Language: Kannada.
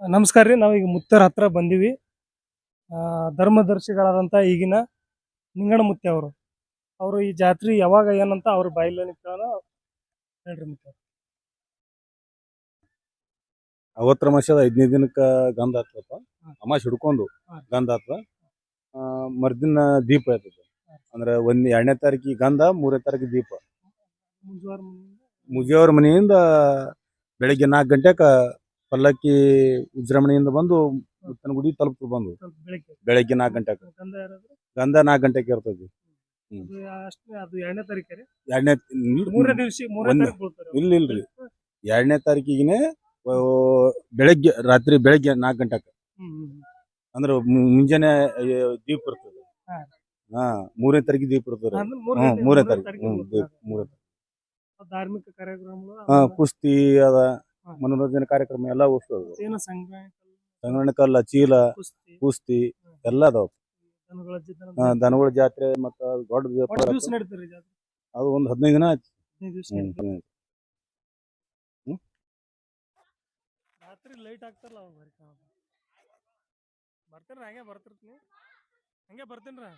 ನಮಸ್ಕಾರ ರೀ ನಾವೀಗ ಮುತ್ತರ ಹತ್ರ ಬಂದೀವಿ. ಧರ್ಮದರ್ಶಿಗಳಾದಂಥ ಈಗಿನ ನಿಂಗಣ ಮುತ್ತೆ ಅವರು. ಅವರು ಈ ಜಾತ್ರೆ ಯಾವಾಗ ಏನಂತ ಅವ್ರ ಬಾಯಿಲೆ ಕೇಳೋಣ. ಹೇಳ್ರಿ ಮುತ್ತೆ ಅವತ್ತರ ಮಾಸದ ಐದನೇ ದಿನಕ್ಕ ಗಂಧ ಹತ್ತಪ್ಪ. ಅಮಾಶ್ ಹಿಡ್ಕೊಂಡು ಗಂಧ ಹತ್ತ ಮರ್ದಿನ ದೀಪ ಆಯ್ತದ ಅಂದ್ರೆ ಒಂದ್ ಎರಡನೇ ತಾರೀಕಿಗೆ ಗಂಧ ಮೂರನೇ ತಾರೀಕಿಗೆ ದೀಪ. ಮುಗಿಯೋರ ಮನೆಯಿಂದ? ಬೆಳಿಗ್ಗೆ ನಾಲ್ಕು ಗಂಟೆಕ ಪಲ್ಲಕ್ಕಿ ವಿಜೃಂಭಣೆಯಿಂದ ಬಂದು ಮುತ್ತನ ಗುಡಿ ತಲುಪ್ತು ಬಂದು. ಬೆಳಗ್ಗೆ. ನಾಲ್ಕು ಗಂಟೆಗೆ. ಗಂಧ ನಾಲ್ಕು ಗಂಟೆಗೆ ಇರ್ತದೆ. ಎರಡನೇ ತಾರೀಕು ತಾರೀಕು ಇಲ್ಲ ಇಲ್ರಿ ಎರಡನೇ ತಾರೀಕಿಗೆ ಬೆಳಗ್ಗೆ ರಾತ್ರಿ ಬೆಳಗ್ಗೆ ನಾಲ್ಕು ಗಂಟೆಗೆ. ಅಂದ್ರೆ ಮುಂಜಾನೆ ದೀಪ ಇರ್ತದೆ. ಹಾ. ಮೂರನೇ ತಾರೀಕಿಗೆ ದೀಪ ಇರ್ತದೆ ಮೂರನೇ ಹ್ಮ್ ಮೂರನೇ ತಾರೀಕು. ತಾರೀಕು ಧಾರ್ಮಿಕ ಕಾರ್ಯಕ್ರಮ ಹಾ ಕುಸ್ತಿ ಅದ. ಮನೋರಂಜನೆ ಕಾರ್ಯಕ್ರಮ ಎಲ್ಲ ಓಡಿಸೋದು ಏನು ಸಂಗ್ರಹ ಸಂಗಣ ಕಲ್ಲ ಚೀಲ ಕುಸ್ತಿ ಕುಸ್ತಿ ಎಲ್ಲ ಅದಾವ. ದನಗಳ ಜಾತ್ರೆ ಮತ್ತ ದೊಡ್ಡ ಅದು ಒಂದ್ ಹದಿನೈದು ದಿನ ಆಯ್ತು. ರಾತ್ರಿ ಲೈಟ್ ಆಗ್ತಾರಲ್ಲ ಅವಾಗ ಬರೀ ಕಾಣೋದು ಬರ್ತೀರ ಹಂಗೆ ಬರ್ತಿರ್ತೀನಿ. ಹಂಗೆ ಬರ್ತೀನಿ